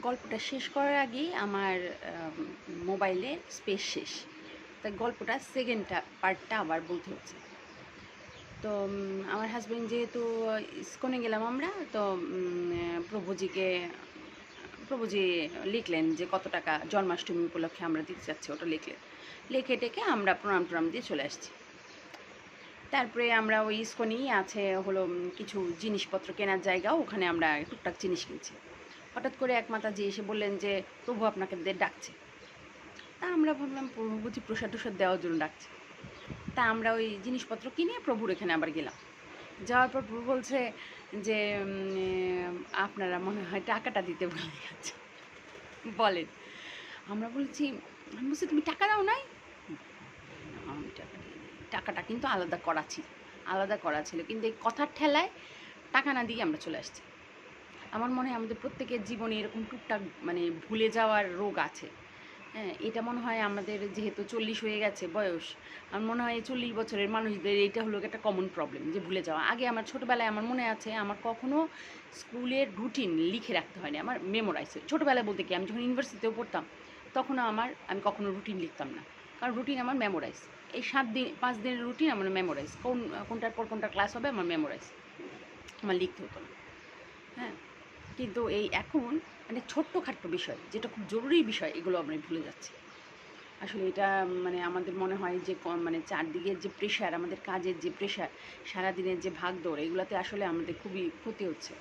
গল্পটা শেষ করার আগেই আমার মোবাইলে স্পেস শেষ। তাই গল্পটা সেকেন্ডটা, পার্টটা আবার বলতে হচ্ছে। তো আমার হাজব্যান্ড যেহেতু ইস্কনে গেলাম আমরা, তো প্রভুজিকে, প্রভুজি লিখলেন যে কত টাকা জন্মাষ্টমী উপলক্ষে আমরা দিতে চাচ্ছি, ওটা লিখলেন। লিখে টেকে আমরা প্রণাম টনাম দিয়ে চলে আসছি। তারপরে আমরা ওই ইস্কনেই আছে, হলো কিছু জিনিসপত্র কেনার জায়গা, ওখানে আমরা টুকটাক জিনিস কিনছি। হঠাৎ করে এক মাতাজি এসে বললেন যে প্রভু আপনাকে ডাকছে। তা আমরা ভাবলাম প্রভু বুঝি প্রসাদ টসাদ দেওয়ার জন্য ডাকছে। তা আমরা ওই জিনিসপত্র কিনে প্রভুর এখানে আবার গেলাম। যাওয়ার পর প্রভু বলছে যে আপনারা মনে হয় টাকাটা দিতে ভুলে গেছে বলেন। আমরা বলছি, আমি বলছি, তুমি টাকা দাও নাই? আমি টাকা টাকাটা কিন্তু আলাদা করা ছিল। আলাদা করা ছিল। কিন্তু এই কথার ঠেলায় টাকা না দিয়ে আমরা চলে আসছি। আমার মনে হয় আমাদের প্রত্যেকের জীবনে এরকম টুকটাক মানে ভুলে যাওয়ার রোগ আছে। হ্যাঁ এটা মনে হয় আমাদের যেহেতু চল্লিশ হয়ে গেছে বয়স আমার মনে হয় চল্লিশ বছরের মানুষদের এটা হলো একটা কমন প্রবলেম যে ভুলে যাওয়া। আগে আমার ছোটোবেলায় আমার মনে আছে আমার কখনো স্কুলের রুটিন লিখে রাখতে হয়নি, আমার মেমোরাইজ ছোটোবেলায় বলতে কি, আমি যখন ইউনিভার্সিটিতেও পড়তাম তখনও আমার, আমি কখনো রুটিন লিখতাম না। কারণ রুটিন আমার মেমোরাইজ এই সাত দিন, পাঁচ দিনের রুটিন আমার মেমোরাইজ কোন, কোনটার পর কোনটা ক্লাস হবে আমার মেমোরাইজ আমার লিখতে হতো না। হ্যাঁ কিন্তু এই এখন মানে ছোট্টখাট্ট বিষয়, যেটা খুব জরুরি বিষয়, এগুলো আমরা ভুলে যাচ্ছি। আসলে এটা মানে আমাদের মনে হয় যে ক- মানে চারদিকের যে প্রেশার আমাদের কাজের যে প্রেশার সারাদিনের যে ভাগদৌড়, এগুলোতে আসলে আমাদের খুবই ক্ষতি হচ্ছে।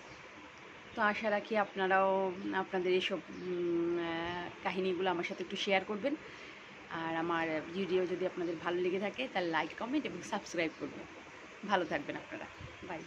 তো আশা রাখি আপনারাও, আপনাদের এইসব কাহিনীগুলো আমার সাথে একটু শেয়ার করবেন। আর আমার ভিডিও যদি আপনাদের ভালো লেগে থাকে, তাহলে লাইক কমেন্ট এবং সাবস্ক্রাইব করবেন। ভালো থাকবেন আপনারা। বাই